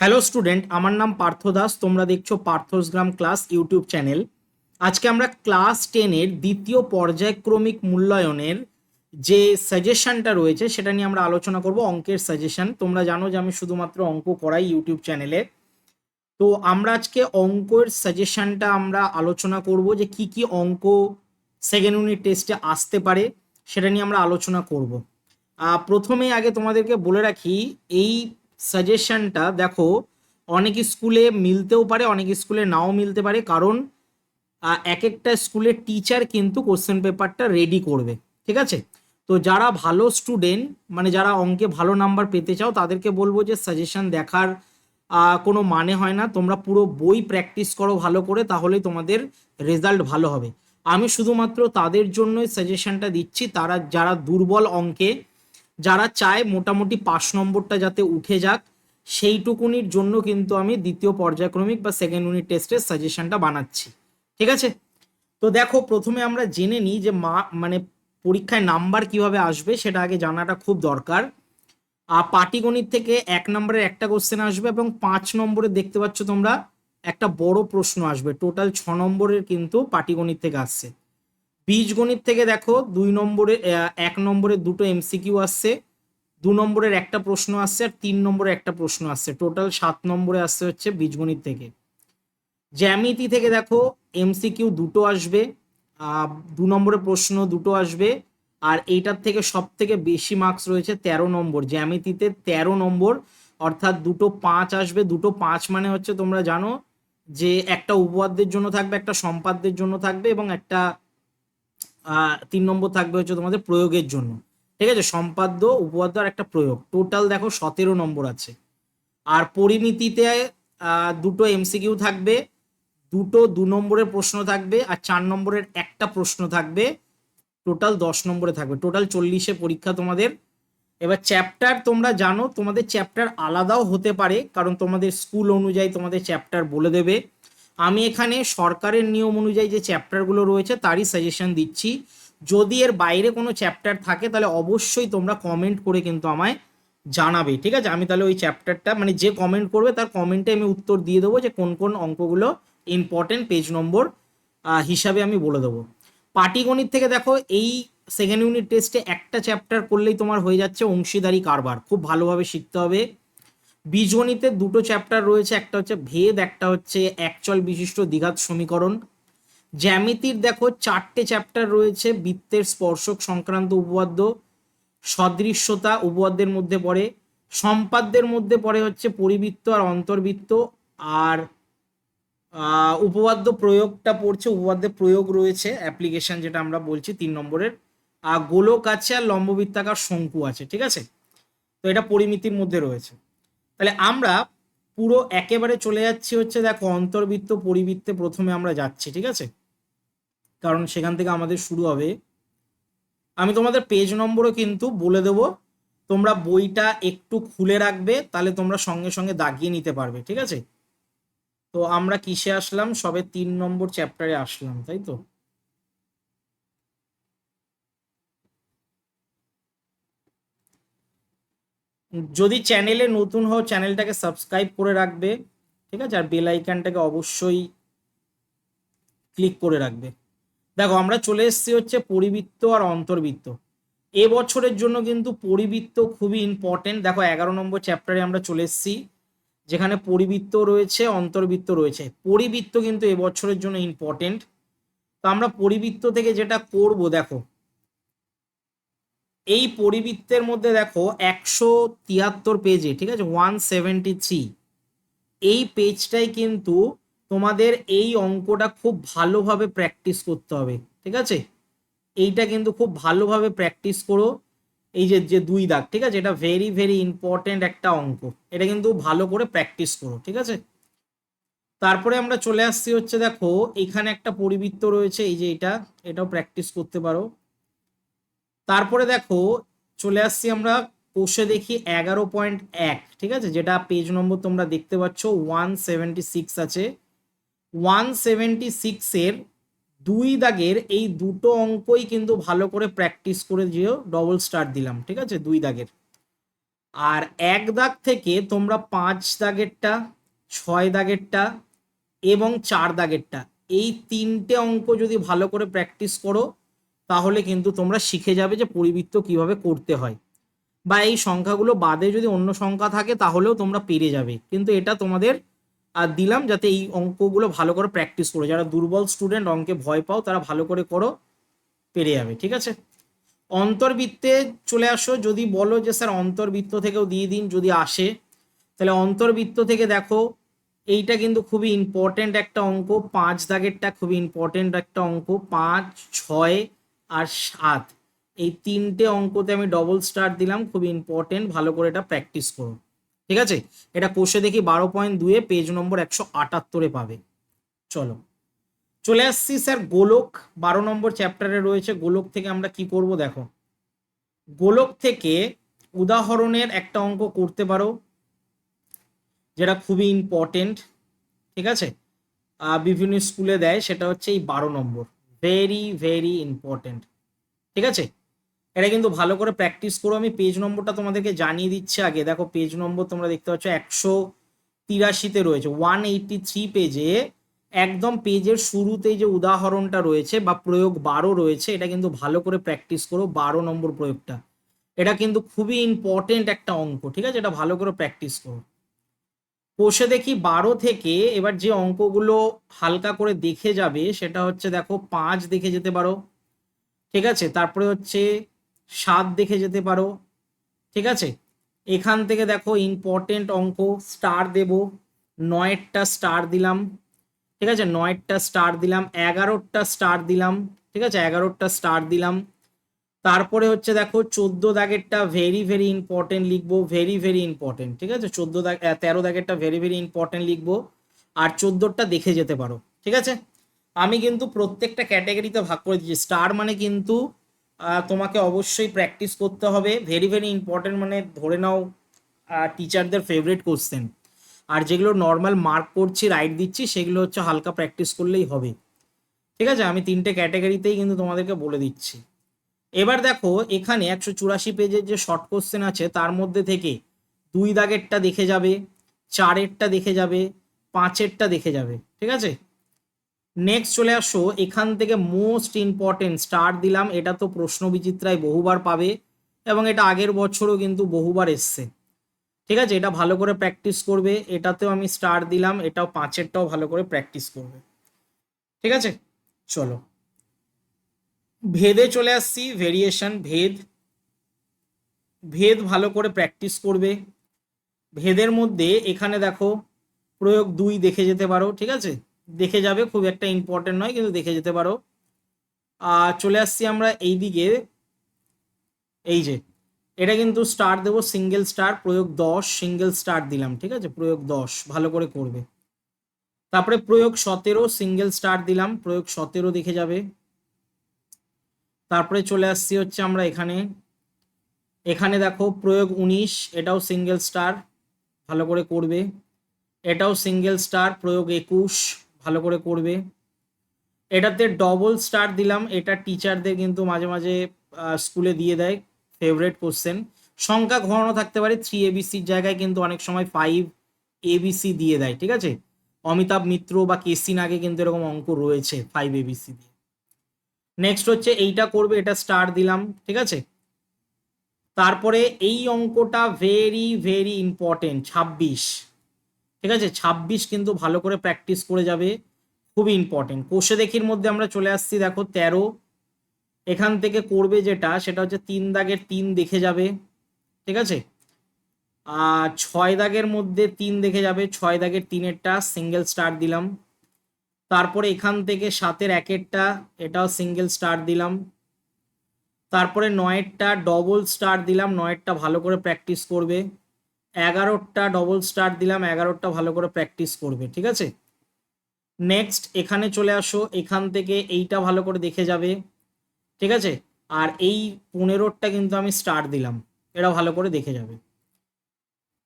Hello student আমার নাম পার্থ দাস। তোমরা দেখছ পার্থস গ্রাম ক্লাস ইউটিউব চ্যানেল। আজকে আমরা ক্লাস টেনের দ্বিতীয় পর্যায়ক্রমিক মূল্যায়নের যে সাজেশনটা রয়েছে, সেটা নিয়ে আমরা আলোচনা করব, অঙ্কের সাজেশন। তোমরা জানো যে আমি শুধুমাত্র অঙ্ক করাই ইউটিউব চ্যানেলে। তো আমরা আজকে অঙ্কের সাজেশনটা আমরা আলোচনা করব যে কি কি অঙ্ক সেকেন্ড ইউনিট টেস্টে আসতে পারে, সেটা নিয়ে আমরা আলোচনা করব। প্রথমে আগে তোমাদেরকে বলে রাখি, এই সাজেশনটা দেখো, অনেক স্কুলে মিলতেও পারে, অনেক স্কুলে নাও মিলতে পারে, কারণ এক একটা স্কুলের টিচার কিন্তু কোশ্চেন পেপারটা রেডি করবে, ঠিক আছে? তো যারা ভালো স্টুডেন্ট মানে যারা অঙ্কে ভালো নাম্বার পেতে চাও, তাদেরকে বলব যে সাজেশন দেখার কোনো মানে হয় না। তোমরা পুরো বই প্র্যাকটিস করো ভালো করে, তাহলেই তোমাদের রেজাল্ট ভালো হবে। আমি শুধুমাত্র তাদের জন্যই সাজেশনটা দিচ্ছি, তারা, যারা দুর্বল অঙ্কে যারা চায় মোটামুটি পাঁচ নম্বরটা যাতে উঠে যাক, সেইটুকুনির জন্য কিন্তু আমি দ্বিতীয় পর্যায়ক্রমিক বা সেকেন্ড ইউনিট টেস্টের সাজেশনটা বানাচ্ছি। ঠিক আছে? তো দেখো, প্রথমে আমরা জেনে নিই যে মা মানে পরীক্ষায় নাম্বার কীভাবে আসবে, সেটা আগে জানাটা খুব দরকার। আর পাটিগণিত থেকে এক নম্বরের একটা কোশ্চেন আসবে এবং পাঁচ নম্বরে দেখতে পাচ্ছ তোমরা একটা বড় প্রশ্ন আসবে। টোটাল ছ নম্বরের কিন্তু পাটিগণিত থেকে আসছে। বীজগণিত থেকে দেখো, দুই নম্বরে এক নম্বরে দুটো এমসিকিউ আসছে, দু নম্বরের একটা প্রশ্ন আসছে আর তিন নম্বরে একটা প্রশ্ন আসছে। টোটাল সাত নম্বরে আসছে হচ্ছে বীজগণিত থেকে। জ্যামিতি থেকে দেখো এমসিকিউ দুটো আসবে দু নম্বরের প্রশ্ন দুটো আসবে, আর এইটার থেকে সব থেকে বেশি মার্কস রয়েছে তেরো নম্বর। জ্যামিতিতে তেরো নম্বর, অর্থাৎ দুটো পাঁচ আসবে, দুটো পাঁচ মানে হচ্ছে তোমরা জানো যে একটা উপপাদ্যের জন্য থাকবে, একটা সম্পাদ্যের জন্য থাকবে এবং একটা তিন নম্বর থাকবে হচ্ছে তোমাদের প্রয়োগের জন্য। ঠিক আছে? সম্পাদ্য উপপাদ্য আর একটা প্রয়োগ। টোটাল দেখো সতেরো নম্বর আছে। আর পরিমিতিতে আহ, দুটো এমসিকিউ থাকবে দুটো দু নম্বরের প্রশ্ন থাকবে আর চার নম্বরের একটা প্রশ্ন থাকবে। টোটাল দশ নম্বরে থাকবে। টোটাল চল্লিশে পরীক্ষা তোমাদের। এবার চ্যাপ্টার তোমরা জানো তোমাদের চ্যাপ্টার আলাদাও হতে পারে কারণ তোমাদের স্কুল অনুযায়ী তোমাদের চ্যাপ্টার বলে দেবে। আমি এখানে সরকারের নিয়ম অনুযায়ী যে চ্যাপ্টারগুলো রয়েছে, তারই সাজেশন দিচ্ছি। যদি এর বাইরে কোনো চ্যাপ্টার থাকে, তাহলে অবশ্যই তোমরা কমেন্ট করে কিন্তু আমায় জানাবে, ঠিক আছে? আমি তাহলে ওই চ্যাপ্টারটা মানে যে কমেন্ট করবে, তার কমেন্টে আমি উত্তর দিয়ে দেবো যে কোন কোন অঙ্কগুলো ইম্পর্টেন্ট পেজ নম্বর হিসাবে আমি বলে দেবো। পাটিগণিত থেকে দেখো, এই সেকেন্ড ইউনিট টেস্টে একটা চ্যাপ্টার করলেই তোমার হয়ে যাচ্ছে অংশীদারি কারবার। খুব ভালোভাবে শিখতে হবে। বীজগণিতের দুটো চ্যাপ্টার রয়েছে একটা হচ্ছে ভেদ একটা হচ্ছে একচল বিশিষ্ট দ্বিঘাত সমীকরণ। জ্যামিতির দেখো চারটে চ্যাপ্টার রয়েছে বৃত্তের স্পর্শক সংক্রান্ত উপপাদ্য সদৃশ্যতা উপপাদ্যের মধ্যে পড়ে সম্পাদ্যের মধ্যে পড়ে হচ্ছে পরিবৃত্ত আর অন্তর্বৃত্ত আর আহ, উপপাদ্য প্রয়োগটা পড়ছে উপপাদ্যের প্রয়োগ রয়েছে অ্যাপ্লিকেশন যেটা আমরা বলছি তিন নম্বরের আর গোলক আছে আর লম্ববৃত্তাকার শঙ্কু আছে ঠিক আছে? তো এটা পরিমিতির মধ্যে রয়েছে। তাহলে আমরা পুরো একেবারে চলে যাচ্ছি হচ্ছে দেখো অন্তর্বৃত্ত পরিবৃত্তে প্রথমে আমরা যাচ্ছি, ঠিক আছে? কারণ সেখান থেকে আমাদের শুরু হবে। আমি তোমাদের পেজ নম্বরও কিন্তু বলে দেবো। তোমরা বইটা একটু খুলে রাখবে, তাহলে তোমরা সঙ্গে সঙ্গে দাগিয়ে নিতে পারবে, ঠিক আছে? তো আমরা কিসে আসলাম? সবে তিন নম্বর চ্যাপ্টারে আসলাম, তাই তো? যদি চ্যানেলে নতুন হও চ্যানেলটাকে সাবস্ক্রাইব করে রাখবে, ঠিক আছে? আর বেল আইকনটাকে অবশ্যই ক্লিক করে রাখবে। দেখো, আমরা চলে এসেছি হচ্ছে পরিবৃত্ত আর অন্তর্বৃত্ত। এ বছরের জন্য কিন্তু পরিবৃত্ত খুবই ইম্পর্টেন্ট দেখো, এগারো নম্বর চ্যাপ্টারে আমরা চলে এসেছি, যেখানে পরিবৃত্ত রয়েছে, অন্তর্বৃত্ত রয়েছে। পরিবৃত্ত কিন্তু এবছরের জন্য ইম্পর্টেন্ট তো আমরা পরিবৃত্ত থেকে যেটা করব, দেখো এই পরিবৃত্তের মধ্যে দেখো একশো তিয়াত্তর পেজে, ঠিক আছে? ওয়ান সেভেন্টি থ্রি এই পেজটাই কিন্তু তোমাদের এই অঙ্কটা খুব ভালোভাবে প্র্যাকটিস করতে হবে, ঠিক আছে? এইটা কিন্তু খুব ভালোভাবে প্র্যাকটিস করো। এই যে যে দুই দাগ, ঠিক আছে? এটা ভেরি ভেরি ইম্পর্টেন্ট একটা অঙ্ক। এটা কিন্তু ভালো করে প্র্যাকটিস করো, ঠিক আছে? তারপরে আমরা চলে আসছি হচ্ছে দেখো, এখানে একটা পরিবৃত্ত রয়েছে, এই যে এটা, এটাও প্র্যাকটিস করতে পারো। তারপরে দেখো, চলে আসছি আমরা কোষে দেখি এগারো পয়েন্ট এক, ঠিক আছে? যেটা পেজ নম্বর তোমরা দেখতে পাচ্ছ ওয়ান সেভেন্টি সিক্স আছে। ওয়ান সেভেন্টি সিক্সের দুই দাগের এই দুটো অঙ্কই কিন্তু ভালো করে প্র্যাকটিস করে যেও ডবল স্টার দিলাম, ঠিক আছে? দুই দাগের। আর এক দাগ থেকে তোমরা পাঁচ দাগেরটা, ছয় দাগেরটা এবং চার দাগেরটা, এই তিনটে অঙ্ক যদি ভালো করে প্র্যাকটিস করো তাহলে কিন্তু তোমরা শিখে যাবে যে পরিবৃত্ত কীভাবে করতে হয়। বা এই সংখ্যাগুলো বাদে যদি অন্য সংখ্যা থাকে তাহলেও তোমরা পেরে যাবে। কিন্তু এটা তোমাদের আর দিলাম যাতে এই অঙ্কগুলো ভালো করে প্র্যাকটিস করো। যারা দুর্বল স্টুডেন্ট অঙ্কে ভয় পাও, তারা ভালো করে করো, পেরে যাবে, ঠিক আছে? অন্তর্বৃত্তে চলে আসো। যদি বলো যে, স্যার, অন্তর্বৃত্ত থেকেও দিয়ে দিন, যদি আসে। তাহলে অন্তর্বৃত্ত থেকে দেখো, এইটা কিন্তু খুবই ইম্পর্টেন্ট একটা অঙ্ক। পাঁচ দাগেরটা খুবই ইম্পর্টেন্ট একটা অঙ্ক। পাঁচ, ছয় আর সাত। এই তিনটে অঙ্কতে আমি ডবল স্টার দিলাম খুবই ইম্পর্টেন্ট ভালো করে এটা প্র্যাকটিস করো। ঠিক আছে? এটা কোষে দেখি বারো পয়েন্ট দুয়ে পেজ নম্বর একশো আটাত্তরে পাবে। চলো। চলে আসছি স্যার গোলক। বারো নম্বর চ্যাপ্টারে রয়েছে। গোলক থেকে আমরা কি করব দেখো? গোলক থেকে উদাহরণের একটা অঙ্ক করতে পারো, যেটা খুবই ইম্পর্টেন্ট ঠিক আছে? বিভিন্ন স্কুলে দেয়, সেটা হচ্ছে এই বারো নম্বর ভেরি ভেরি ইম্পর্টেন্ট ঠিক আছে? এটা কিন্তু ভালো করে প্র্যাকটিস করো। আমি পেজ নম্বরটা তোমাদেরকে জানিয়ে দিচ্ছি আগে। দেখো পেজ নম্বর তোমরা দেখতে পাচ্ছ, একশো তিরাশিতে রয়েছে। ওয়ান এইটটি থ্রি পেজে একদম পেজের শুরুতেই যে উদাহরণটা রয়েছে বা প্রয়োগ বারো রয়েছে, এটা কিন্তু ভালো করে প্র্যাকটিস করো, বারো নম্বর প্রয়োগটা। এটা কিন্তু খুবই ইম্পর্টেন্ট একটা অঙ্ক। ঠিক আছে? এটা ভালো করে প্র্যাকটিস করো। কোষে দেখি বারো থেকে এবার যে অঙ্কগুলো হালকা করে দেখে যাবে, সেটা হচ্ছে দেখো পাঁচ দেখে যেতে পারো, ঠিক আছে? তারপরে হচ্ছে সাত দেখে যেতে পারো, ঠিক আছে? এখান থেকে দেখো ইম্পর্টেন্ট অঙ্ক স্টার দেব, নয়েরটা স্টার দিলাম, ঠিক আছে? নয়েরটা স্টার দিলাম এগারোটা স্টার দিলাম, ঠিক আছে? এগারোটা স্টার দিলাম তারপরে হচ্ছে দেখো চোদ্দ দাগেরটা ভেরি ভেরি ইম্পর্টেন্ট লিখব ভেরি ভেরি ইম্পর্টেন্ট ঠিক আছে? চোদ্দ দাগ তেরো দাগেরটা ভেরি ভেরি ইম্পর্টেন্ট লিখব, আর চোদ্দোটা দেখে যেতে পারো, ঠিক আছে? আমি কিন্তু প্রত্যেকটা ক্যাটাগরিতে ভাগ করে দিচ্ছি স্টার মানে কিন্তু তোমাকে অবশ্যই প্র্যাকটিস করতে হবে। ভেরি ভেরি ইম্পর্টেন্ট মানে ধরে নাও টিচারদের ফেভারিট কোশ্চেন আর যেগুলো নর্মাল মার্ক করছি রাইট দিচ্ছি, সেগুলো হচ্ছে হালকা প্র্যাকটিস করলেই হবে। ঠিক আছে? আমি তিনটে ক্যাটাগরিতেই কিন্তু তোমাদেরকে বলে দিচ্ছি। এবার দেখো, এখানে একশো চুরাশি পেজের যে শর্ট কোশ্চেন আছে, তার মধ্যে থেকে দুই দাগেরটা দেখে যাবে, চারেরটা দেখে যাবে, পাঁচেরটা দেখে যাবে, ঠিক আছে? নেক্সট চলে আসো, এখান থেকে মোস্ট ইম্পর্টেন্ট স্টার দিলাম, এটা তো প্রশ্ন বিচিত্রায় বহুবার পাবে, এবং এটা আগের বছরও কিন্তু বহুবার এসছে, ঠিক আছে? এটা ভালো করে প্র্যাকটিস করবে, এটাতেও আমি স্টার দিলাম, এটাও পাঁচেরটাও ভালো করে প্র্যাকটিস করবে, ঠিক আছে? চলো। ভেদে চলে আসছি ভেরিয়েশন ভেদ ভেদ ভালো করে প্র্যাকটিস করবে। ভেদের মধ্যে এখানে দেখো, প্রয়োগ দুই দেখে যেতে পারো, ঠিক আছে? দেখে যাবে, খুব একটা ইম্পর্টেন্ট নয়, কিন্তু দেখে যেতে পারো। আর চলে আসছি আমরা এই দিকে এই যে, এটা কিন্তু স্টার দেবো সিঙ্গেল স্টার প্রয়োগ দশ সিঙ্গেল স্টার দিলাম, ঠিক আছে? প্রয়োগ দশ, ভালো করে করবে। তারপরে প্রয়োগ সতেরো সিঙ্গেল স্টার দিলাম, প্রয়োগ সতেরো দেখে যাবে। তারপরে চলে আসছি হচ্ছে আমরা এখানে। এখানে দেখো প্রয়োগ উনিশ, এটাও সিঙ্গেল স্টার ভালো করে করবে। এটাও সিঙ্গেল স্টার প্রয়োগ একুশ, ভালো করে করবে। এটাতে ডবল স্টার দিলাম, এটা টিচারদের কিন্তু মাঝে মাঝে স্কুলে দিয়ে দেয় ফেভারেট কোশ্চেন সংখ্যা ঘনানো থাকতে পারে থ্রি এবিসির জায়গায় কিন্তু অনেক সময় ফাইভ এবিসি দিয়ে দেয়, ঠিক আছে? অমিতাভ মিত্র বা কেসি নাগে কিন্তু এরকম অঙ্ক রয়েছে ফাইভ এবিসি দিয়ে। নেক্সট হচ্ছে এইটা করবে, এটা স্টার দিলাম, ঠিক আছে? তারপরে এই অঙ্কটা ভেরি ভেরি ইম্পর্টেন্ট ছাব্বিশ। ঠিক আছে? ছাব্বিশ কিন্তু ভালো করে প্র্যাকটিস করে যাবে, খুবই ইম্পর্টেন্ট কোষে দেখির মধ্যে আমরা চলে আসছি, দেখো, তেরো। এখান থেকে করবে যেটা, সেটা হচ্ছে তিন দাগের তিন দেখে যাবে, ঠিক আছে? আর ছয় দাগের মধ্যে তিন দেখে যাবে, ছয় দাগের তিনেরটা সিঙ্গেল স্টার দিলাম। তারপরে এখান থেকে সাতের একেরটা, এটাও সিঙ্গেল স্টার দিলাম। তারপরে নয়েরটা ডবল স্টার দিলাম, নয়েরটা ভালো করে প্র্যাকটিস করবে। এগারোটা ডবল স্টার দিলাম এগারোটা ভালো করে প্র্যাকটিস করবে, ঠিক আছে? নেক্সট এখানে চলে আসো, এখান থেকে এইটা ভালো করে দেখে যাবে, ঠিক আছে? আর এই পনেরোটা কিন্তু আমি স্টার দিলাম এটা ভালো করে দেখে যাবে।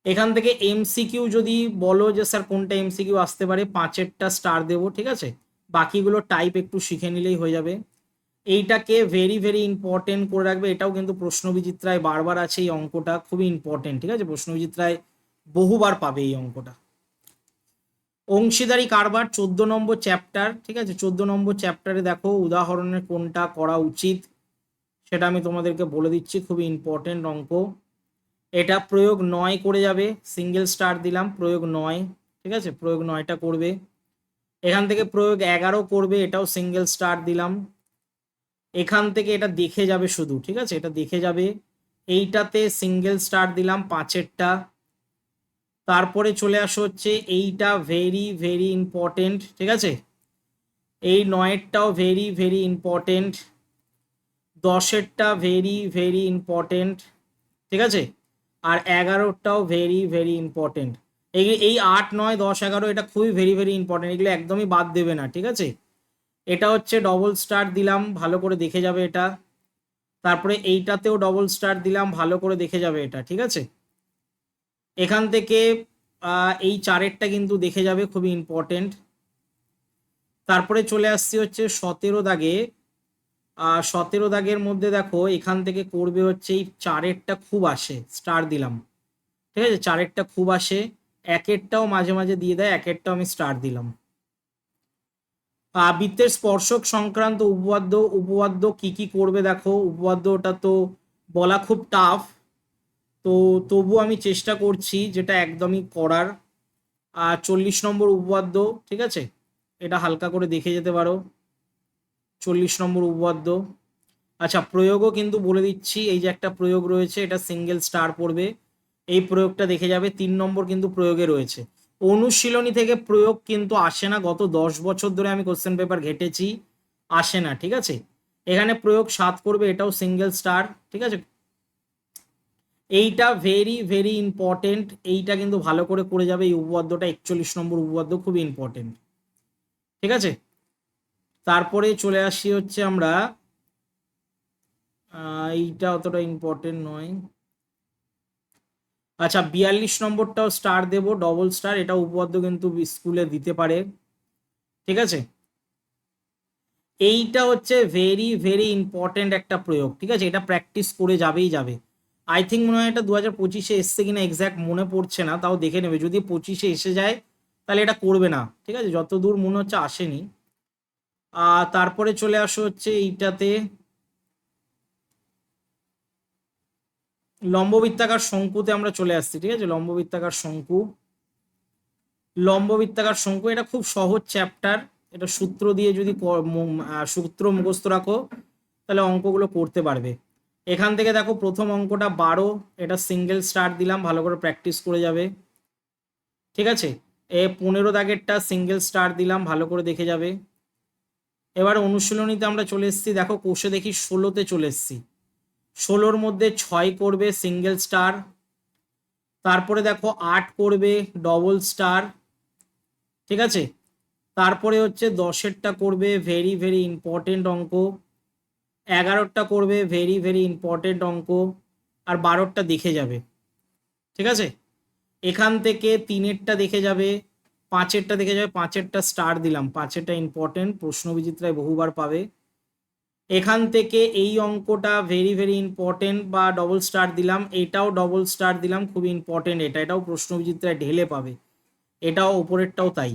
এখান থেকে এমসিকিউ যদি বলো যে, স্যার, কোনটা এমসিকিউ আসতে পারে? পাঁচেরটা স্টার দেবো, ঠিক আছে? বাকিগুলো টাইপ একটু শিখে নিলেই হয়ে যাবে। এইটাকে ভেরি ভেরি ইম্পর্টেন্ট করে রাখবে। এটাও কিন্তু প্রশ্নবিচিত্রায় বারবার আছে এই অঙ্কটা, খুবই ইম্পর্টেন্ট ঠিক আছে? প্রশ্নবিচিত্রায় বহুবার পাবে এই অঙ্কটা। অংশীদারি কারবার, চোদ্দ নম্বর চ্যাপ্টার ঠিক আছে? চোদ্দ নম্বর চ্যাপ্টারে দেখো উদাহরণের কোনটা করা উচিত, সেটা আমি তোমাদেরকে বলে দিচ্ছি, খুবই ইম্পর্টেন্ট অঙ্ক। এটা প্রয়োগ নয় করে যাবে সিঙ্গেল স্টার দিলাম, প্রয়োগ নয়, ঠিক আছে? প্রয়োগ নয়টা করবে। এখান থেকে প্রয়োগ এগারো করবে, এটাও সিঙ্গেল স্টার দিলাম। এখান থেকে এটা দেখে যাবে শুধু, ঠিক আছে? এটা দেখে যাবে। এইটাতে সিঙ্গেল স্টার দিলাম, পাঁচেরটা। তারপরে চলে আসো হচ্ছে এইটা ভেরি ভেরি ইম্পর্টেন্ট ঠিক আছে? এই নয়েরটাও ভেরি ভেরি ইম্পর্টেন্ট দশেরটা ভেরি ভেরি ইম্পর্টেন্ট ঠিক আছে? আর এগারোটাও ভেরি ভেরি ইম্পর্টেন্ট এই এই আট, নয়, দশ, এগারো, এটা খুবই ভেরি ভেরি ইম্পর্টেন্ট এগুলো একদমই বাদ দেবে না, ঠিক আছে? এটা হচ্ছে ডবল স্টার দিলাম, ভালো করে দেখে যাবে এটা। তারপরে এইটাতেও ডবল স্টার দিলাম, ভালো করে দেখে যাবে এটা, ঠিক আছে? এখান থেকে এই চারেরটা কিন্তু দেখে যাবে, খুবই ইম্পর্টেন্ট তারপরে চলে আসছি হচ্ছে সতেরো দাগে সতেরো দাগের মধ্যে দেখো, এখান থেকে করবে হচ্ছে এই চারেরটা খুব আসে স্টার দিলাম। ঠিক আছে? চারেরটা খুব আসে, একেরটাও মাঝে মাঝে দিয়ে দেয়, একেরটাও আমি স্টার দিলাম। বৃত্তের স্পর্শক সংক্রান্ত উপপাদ্য উপপাদ্য কি কি করবে দেখো? উপপাদ্যটা তো বলা খুব টাফ তো তবু আমি চেষ্টা করছি যেটা একদমই করার। আর চল্লিশ নম্বর উপপাদ্য, ঠিক আছে? এটা হালকা করে দেখে যেতে পারো। চল্লিশ নম্বর উপপাদ্য। আচ্ছা প্রয়োগও কিন্তু বলে দিচ্ছি, এই যে একটা প্রয়োগ রয়েছে, এটা সিঙ্গেল স্টার পড়বে। এই প্রয়োগটা দেখে যাবে, তিন নম্বর কিন্তু প্রয়োগে রয়েছে। অনুশীলনী থেকে প্রয়োগ কিন্তু আসে না, গত দশ বছর ধরে আমি কোশ্চেন পেপার ঘেটেছি, আসে না, ঠিক আছে? এখানে প্রয়োগ সাত করবে এটাও সিঙ্গেল স্টার ঠিক আছে? এইটা ভেরি ভেরি ইম্পর্টেন্ট এইটা কিন্তু ভালো করে করে যাবে, এই উপপাদ্যটা একচল্লিশ নম্বর উপপাদ্য খুবই ইম্পর্টেন্ট ঠিক আছে? তারপরে চলে আসি হচ্ছে আমরা এইটা অতটা ইম্পর্টেন্ট নয়। আচ্ছা বিয়াল্লিশ নম্বরটাও স্টার দেবো ডবল স্টার এটা উপপাদ্য কিন্তু স্কুলে দিতে পারে। ঠিক আছে? এইটা হচ্ছে ভেরি ভেরি ইম্পর্টেন্ট একটা প্রয়োগ, ঠিক আছে? এটা প্র্যাকটিস করে যাবেই যাবে। আই থিঙ্ক মনে হয় এটা দু হাজার পঁচিশে এসছে কিনা এক্স্যাক্ট মনে পড়ছে না, তাও দেখে নেবে। যদি পঁচিশে এসে যায়, তাহলে এটা করবে না, ঠিক আছে? যত দূর মনে হচ্ছে আসেনি। তারপরে চলে আসো হচ্ছে এইটাতে। লম্ববৃত্তাকার শঙ্কুতে আমরা চলে আসছি, ঠিক আছে? লম্ববৃত্তাকার শঙ্কু। লম্ববৃত্তাকার শঙ্কু, এটা খুব সহজ চ্যাপ্টার এটা সূত্র দিয়ে যদি সূত্র মুখস্থ রাখো, তাহলে অঙ্কগুলো করতে পারবে। এখান থেকে দেখো প্রথম অঙ্কটা বারো, এটা সিঙ্গেল স্টার দিলাম, ভালো করে প্র্যাকটিস করে যাবে। ঠিক আছে? এ পনেরো দাগেরটা সিঙ্গেল স্টার দিলাম, ভালো করে দেখে যাবে। এবার অনুশীলনীতে আমরা চলে এসেছি। দেখো, কোষে দেখি ষোলোতে চলে এসেছি। ষোলোর মধ্যে ছয় করবে সিঙ্গেল স্টার তারপরে দেখো আট করবে ডবল স্টার ঠিক আছে? তারপরে হচ্ছে দশেরটা করবে ভেরি ভেরি ইম্পর্টেন্ট অঙ্ক এগারোটা করবে ভেরি ভেরি ইম্পর্টেন্ট অঙ্ক, আর বারোটা দেখে যাবে। ঠিক আছে? এখান থেকে তিনেরটা দেখে যাবে পাঁচেরটা দেখে যাবে, পাঁচেরটা স্টার দিলাম, পাঁচেরটা ইম্পর্টেন্ট প্রশ্ন বিচিত্রায় বহুবার পাবে। এখান থেকে এই অঙ্কটা ভেরি ভেরি ইম্পর্টেন্ট বা ডবল স্টার দিলাম, এটাও ডবল স্টার দিলাম, খুব ইম্পর্টেন্ট এটা, এটাও প্রশ্ন বিচিত্রায় ঢেলে পাবে, এটাও ওপরেরটাও তাই।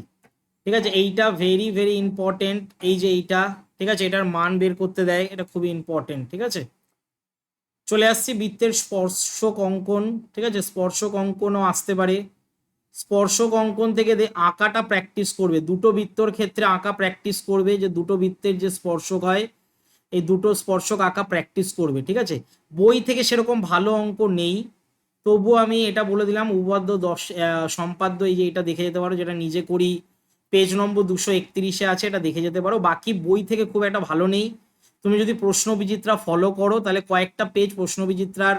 ঠিক আছে? এইটা ভেরি ভেরি ইম্পর্টেন্ট এই যে এইটা, ঠিক আছে? এটার মান বের করতে দেয়, এটা খুবই ইম্পর্টেন্ট ঠিক আছে? চলে আসছি বৃত্তের স্পর্শক অঙ্কন, ঠিক আছে? স্পর্শক অঙ্কনও আসতে পারে। স্পর্শক অঙ্কন থেকে আঁকাটা প্র্যাকটিস করবে, দুটো বৃত্তর ক্ষেত্রে আঁকা প্র্যাকটিস করবে, যে দুটো বৃত্তের যে স্পর্শক হয়, এই দুটো স্পর্শক আঁকা প্র্যাকটিস করবে, ঠিক আছে? বই থেকে সেরকম ভালো অঙ্ক নেই। তবুও আমি এটা বলে দিলাম, উপাদ্য দশ সম্পাদ্য এই যে এটা দেখে যেতে পারো, যেটা নিজে করি পেজ নম্বর দুশো একত্রিশে আছে, এটা দেখে যেতে পারো। বাকি বই থেকে খুব একটা ভালো নেই। তুমি যদি প্রশ্ন বিচিত্রা ফলো করো, তাহলে কয়েকটা পেজ প্রশ্ন বিচিত্রার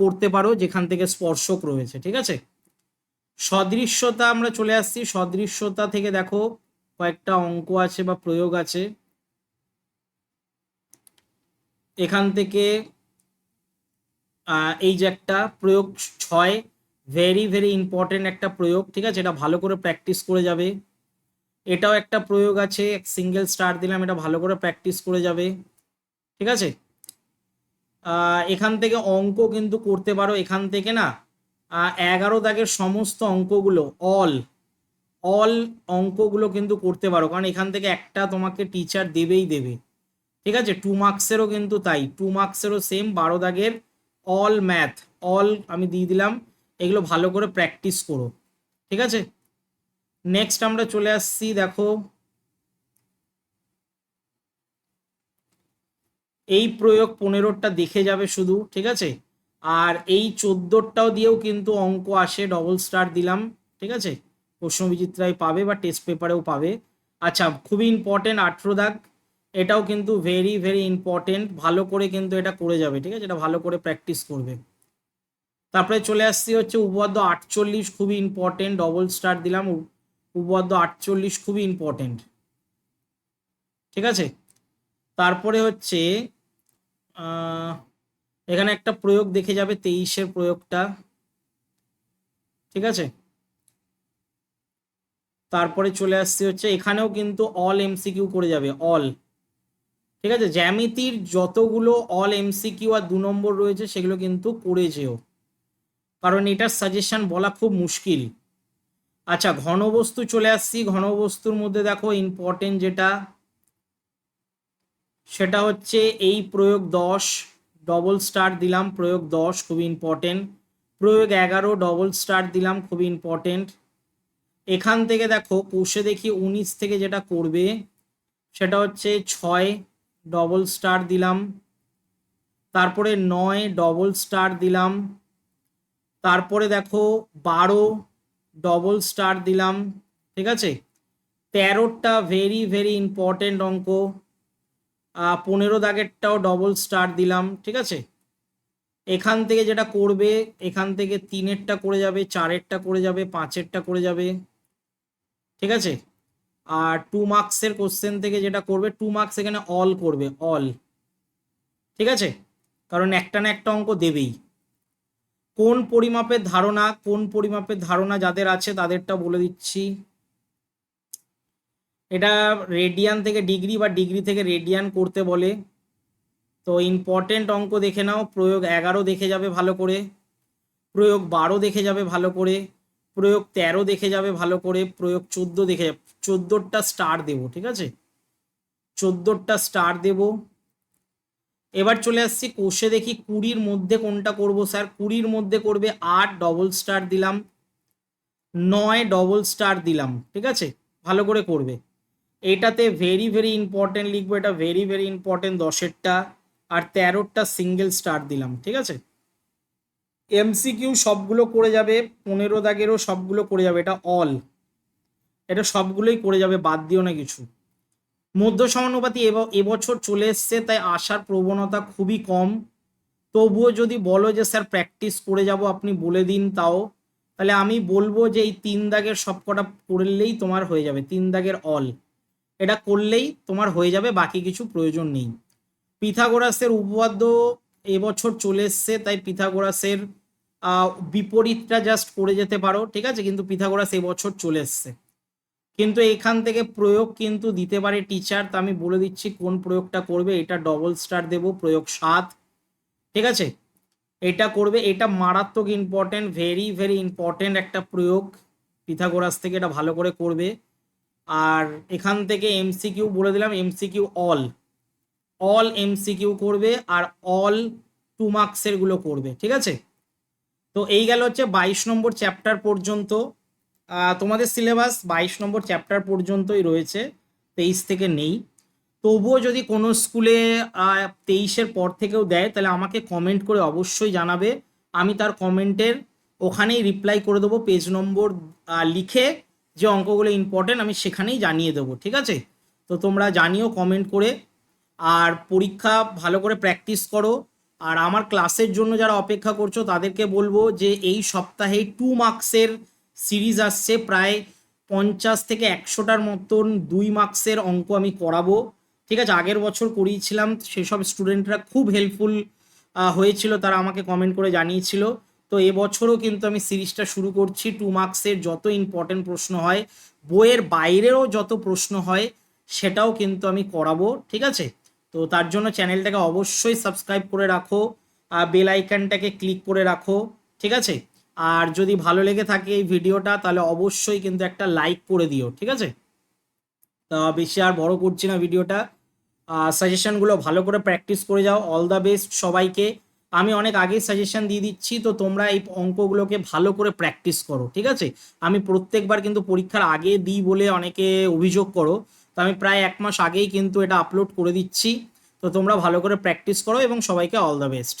করতে পারো, যেখান থেকে স্পর্শক রয়েছে, ঠিক আছে? সদৃশ্যতা আমরা চলে আসছি। সদৃশ্যতা থেকে দেখো কয়েকটা অঙ্ক আছে বা প্রয়োগ আছে। এখান থেকে এই যে একটা প্রয়োগ ছয় ভেরি ভেরি ইম্পর্টেন্ট একটা প্রয়োগ, ঠিক আছে? এটা ভালো করে প্র্যাকটিস করে যাবে। এটাও একটা প্রয়োগ আছে সিঙ্গেল স্টার দিলাম, এটা ভালো করে প্র্যাকটিস করে যাবে। ঠিক আছে? এখান থেকে অঙ্ক কিন্তু করতে পারো। এখান থেকে না এগারো দাগের সমস্ত অঙ্কগুলো অল অল অঙ্কগুলো কিন্তু করতে পারো। কারণ এখান থেকে একটা তোমাকে টিচার দেবেই দেবে। ঠিক আছে? টু মার্কসেরও কিন্তু তাই। টু মার্কসেরও সেম বারো দাগের অল ম্যাথ অল আমি দিয়ে দিলাম। এগুলো ভালো করে প্র্যাকটিস করো। ঠিক আছে? নেক্সট আমরা চলে আসছি, দেখো। এই প্রয়োগ পনেরোটা দেখে যাবে শুধু। ঠিক আছে? আর এই চোদ্দোটাও দিয়েও কিন্তু অঙ্ক আসে ডবল স্টার দিলাম, ঠিক আছে? প্রশ্ন বিচিত্রায় পাবে বা টেস্ট পেপারেও পাবে। আচ্ছা খুবই ইম্পর্টেন্ট আঠেরো দাগ। এটাও কিন্তু ভেরি ভেরি ইম্পর্টেন্ট ভালো করে কিন্তু এটা করে যাবে, ঠিক আছে? এটা ভালো করে প্র্যাকটিস করবে। তারপরে চলে আসছি হচ্ছে উপপাদ্য আটচল্লিশ, খুবই ইম্পর্টেন্ট ডবল স্টার দিলাম। উপ- উপপাদ্য আটচল্লিশ খুবই ইম্পর্টেন্ট ঠিক আছে? তারপরে হচ্ছে এখানে একটা প্রয়োগ দেখে যাবে তেইশের প্রয়োগটা। ঠিক আছে? তারপরে চলে আসছে হচ্ছে, এখানেও কিন্তু অল এমসিকিউ করে যাবে অল ঠিক আছে? জ্যামিতির যতগুলো অল এমসিকিউ আর দু নম্বর রয়েছে, সেগুলো কিন্তু করে যেও। কারণ এটার সাজেশন বলা খুব মুশকিল। আচ্ছা ঘনবস্তু চলে আসছি। ঘনবস্তুর মধ্যে দেখো ইম্পর্টেন্ট যেটা, সেটা হচ্ছে এই প্রয়োগ দশ। ডবল স্টার দিলাম, প্রয়োগ দশ, খুবই ইম্পর্টেন্ট প্রয়োগ এগারো ডবল স্টার দিলাম, খুবই ইম্পর্টেন্ট এখান থেকে দেখো কোষে দেখি উনিশ থেকে যেটা করবে, সেটা হচ্ছে ছয় ডবল স্টার দিলাম। তারপরে নয় ডবল স্টার দিলাম। তারপরে দেখো, বারো ডবল স্টার দিলাম, ঠিক আছে? তেরোটা ভেরি ভেরি ইম্পর্টেন্ট অঙ্ক। পনেরো দাগেরটাও ডবল স্টার দিলাম, ঠিক আছে? এখান থেকে যেটা করবে, এখান থেকে তিনেরটা করে যাবে, চারেরটা করে যাবে, পাঁচেরটা করে যাবে, ঠিক আছে? আর টু মার্কসের কোশ্চেন থেকে যেটা করবে টু মার্কস এখানে অল করবে অল ঠিক আছে? কারণ একটা না একটা অঙ্ক দেবেই। কোন পরিমাপের ধারণা, কোন পরিমাপের ধারণা যাদের আছে তাদেরটা বলে দিচ্ছি। এটা রেডিয়ান থেকে ডিগ্রি বা ডিগ্রি থেকে রেডিয়ান করতে বলে। তো ইম্পর্টেন্ট অঙ্ক দেখে নাও, প্রয়োগ এগারো দেখে যাবে ভালো করে, প্রয়োগ বারো দেখে যাবে ভালো করে, প্রয়োগ তেরো দেখে যাবে ভালো করে, প্রয়োগ চোদ্দ দেখে যাবে, চোদ্দোটা স্টার দেবো, ঠিক আছে? চোদ্দোটা স্টার দেব। এবার চলে আসছি কোষে দেখি কুড়ির মধ্যে কোনটা করব, স্যার? কুড়ির মধ্যে করবে আট ডবল স্টার দিলাম, নয় ডবল স্টার দিলাম, ঠিক আছে? ভালো করে করবে। এটাতে ভেরি ভেরি ইম্পর্টেন্ট লিখব, এটা ভেরি ভেরি ইম্পর্টেন্ট দশেরটা আর তেরোটা সিঙ্গেল স্টার দিলাম, ঠিক আছে? এমসিকিউ সবগুলো করে যাবে, পনেরো দাগেরও সবগুলো করে যাবে, এটা অল এটা সবগুলোই করে যাবে, বাদ দিও না কিছু। মধ্য সমানুপাতি এব- এবছর চলে এসছে, তাই আসার প্রবণতা খুবই কম। তবুও যদি বলো যে, স্যার প্র্যাকটিস করে যাব, আপনি বলে দিন তাও। তাহলে আমি বলব যে, এই তিন দাগের সবকটা করলেই তোমার হয়ে যাবে, তিন দাগের অল এটা করলেই তোমার হয়ে যাবে, বাকি কিছু প্রয়োজন নেই। পিথাগোরাসের উপপাদ্য এবছর চলে এসছে, তাই পিথাগোরাসের বিপরীতটা জাস্ট করে যেতে পারো, ঠিক আছে? কিন্তু পিথাগোরাস এবছর চলে এসছে। কিন্তু এখান থেকে প্রয়োগ কিন্তু দিতে পারে টিচার তা আমি বলে দিচ্ছি কোন প্রয়োগটা করবে, এটা ডবল স্টার দেব, প্রয়োগ সাত, ঠিক আছে? এটা করবে, এটা মারাত্মক ইম্পর্টেন্ট ভেরি ভেরি ইম্পর্টেন্ট একটা প্রয়োগ পিথাগোরাস থেকে এটা ভালো করে করবে। আর এখান থেকে এমসিকিউ বলে দিলাম এমসিকিউ অল অল এমসিকিউ করবে আর অল টু মার্কসেরগুলো করবে, ঠিক আছে? তো এই গেল হচ্ছে বাইশ নম্বর চ্যাপ্টার পর্যন্ত। তোমাদের সিলেবাস বাইশ নম্বর চ্যাপ্টার পর্যন্তই রয়েছে, তেইশ থেকে নেই। তবুও যদি কোনো স্কুলে তেইশের পর থেকেও দেয়, তাহলে আমাকে কমেন্ট করে অবশ্যই জানাবে। আমি তার কমেন্টের ওখানেই রিপ্লাই করে দেবো পেজ নম্বর লিখে যে অঙ্কগুলো ইম্পর্টেন্ট আমি সেখানেই জানিয়ে দেবো, ঠিক আছে? তো তোমরা জানিও কমেন্ট করে, আর পরীক্ষা ভালো করে প্র্যাকটিস করো। আর আমার ক্লাসের জন্য যারা অপেক্ষা করছ, তাদেরকে বলব যে এই সপ্তাহে টু মার্কসের সিরিজ আসছে, প্রায় পঞ্চাশ থেকে একশোটার মতন দুই মার্কসের অঙ্ক আমি করাবো। ঠিক আছে, আগের বছর করিয়েছিলাম, সেসব স্টুডেন্টরা খুব হেল্পফুল হয়েছিল, তারা আমাকে কমেন্ট করে জানিয়েছিল। তো এবছরও কিন্তু আমি সিরিজটা শুরু করছি। টু মার্কসের যত ইম্পর্টেন্ট প্রশ্ন হয়, বইয়ের বাইরেও যত প্রশ্ন হয়, সেটাও কিন্তু আমি করাবো, ঠিক আছে? তো তার জন্য চ্যানেলটাকে অবশ্যই সাবস্ক্রাইব করে রাখো বেল আইকনটাকে ক্লিক করে রাখো, ঠিক আছে? আর যদি ভালো লেগে থাকে এই ভিডিওটা, তাহলে অবশ্যই কিন্তু একটা লাইক করে দিও, ঠিক আছে? তা বেশি আর বড় করছি না ভিডিওটা। সাজেশনগুলো ভালো করে প্র্যাকটিস করে যাও। অল দ্য বেস্ট সবাইকে। আমি অনেক আগেই সাজেশন দিয়ে দিচ্ছি, তো তোমরা এই অঙ্কগুলোকে ভালো করে প্র্যাকটিস করো, ঠিক আছে? আমি প্রত্যেকবার কিন্তু পরীক্ষার আগে দিই বলে অনেকে অভিযোগ করো, তো আমি প্রায় এক মাস আগেই কিন্তু এটা আপলোড করে দিচ্ছি, তো তোমরা ভালো করে প্র্যাকটিস করো এবং সবাইকে অল দ্য বেস্ট